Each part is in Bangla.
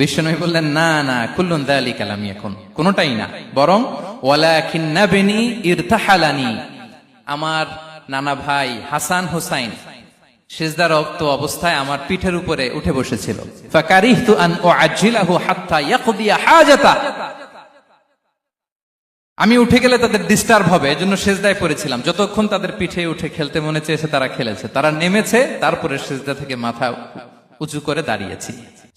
বিশ্বনবী বললেন, না না, কুল্লুন দালি কালামি এখন কোনোটাই না। বরং ওয়ালাকিন নাবিনি ইরতাহালানি। আমার নানা ভাই হাসান হুসাইন সেজদার রক্ত অবস্থায় আমার পিঠের উপরে উঠে বসেছিল। ফাকারিহতু আন উআজ্জিলাহু হাত্তা ইয়াকদিয়া হাজাতা। আমি উঠে গেলে তাদের ডিস্টার্ব হবে, এজন্য সেজদায় পড়েছিলাম। যতক্ষণ তাদের পিঠে উঠে খেলতে মনে চেয়েছে, তারা খেলেছে। তারা নেমেছে, তারপরে সেজদা থেকে মাথা উঁচু করে দাঁড়িয়েছি।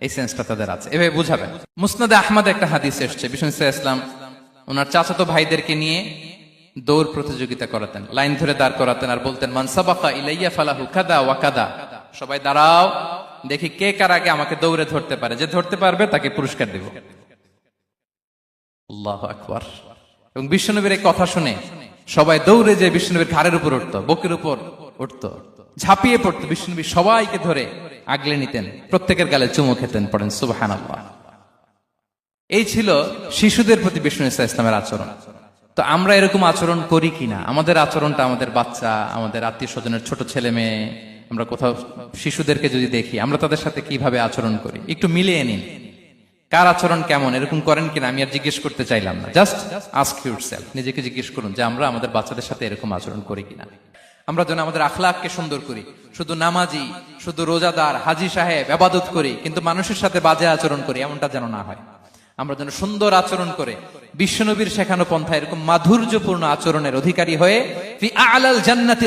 এই সেন্সটা তাদের আছে। এভাবে বুঝাবেন। মুসনাদে আহমদ একটা হাদিস এসছে, বিষ্ণু ইসলাম ওনার চাচাতো ভাইদেরকে নিয়ে দৌড় প্রতিযোগিতা করাতেন, লাইন ধরে দাঁড় করাতেন আর বলতেন মানসাবাকা ইলাইয়া ফালাহু কাদা ওয়া কাদা। সবাই, দাঁড়াও, দেখি কে কার আগে আমাকে দৌড়ে ধরতে পারে। যে ধরতে পারবে তাকে পুরস্কার দেব। আল্লাহ আকবার। এবং বিশ্বনবীর এই কথা শুনে সবাই দৌড়ে যে বিষ্ণুনবীর ঘাড়ের উপর উঠতো, বকের উপর উঠতো, ঝাঁপিয়ে পড়তো। বিষ্ণুনবী সবাইকে ধরে আগলে নিতেন, প্রত্যেকের গালে চুমু খেতেন, পড়েন সুবাহান এই ছিল শিশুদের প্রতি বিষ্ণু ইসা ইসলামের আচরণ। তো আমরা এরকম আচরণ করি কিনা? আমাদের আচরণটা আমাদের বাচ্চা, আমাদের আত্মীয় স্বজনের ছোট ছেলে মেয়ে, আমরা কোথাও শিশুদেরকে যদি দেখি, আমরা তাদের সাথে কীভাবে আচরণ করি? একটু মিলিয়ে নিন। কার আচরণ কেমন? এরকম করেন কিনা? আমি আর জিজ্ঞেস করতে চাইলাম না। জাস্ট আস্ক ইউর নিজেকে জিজ্ঞেস করুন যে আমরা আমাদের বাচ্চাদের সাথে এরকম আচরণ করি কিনা? আমরা যেন আমাদের আখলাককে সুন্দর করি। শুধু নামাজি, শুধু রোজাদার, হাজি সাহেব আবাদত করি, কিন্তু মানুষের সাথে বাজে আচরণ করি, এমনটা যেন না হয়। আমরা যেন সুন্দর আচরণ করে, বিশ্বনবীর শেখানো পন্থা এরকম মাধুর্যপূর্ণ আচরণের অধিকারী হয়ে আলাল জান্নাতি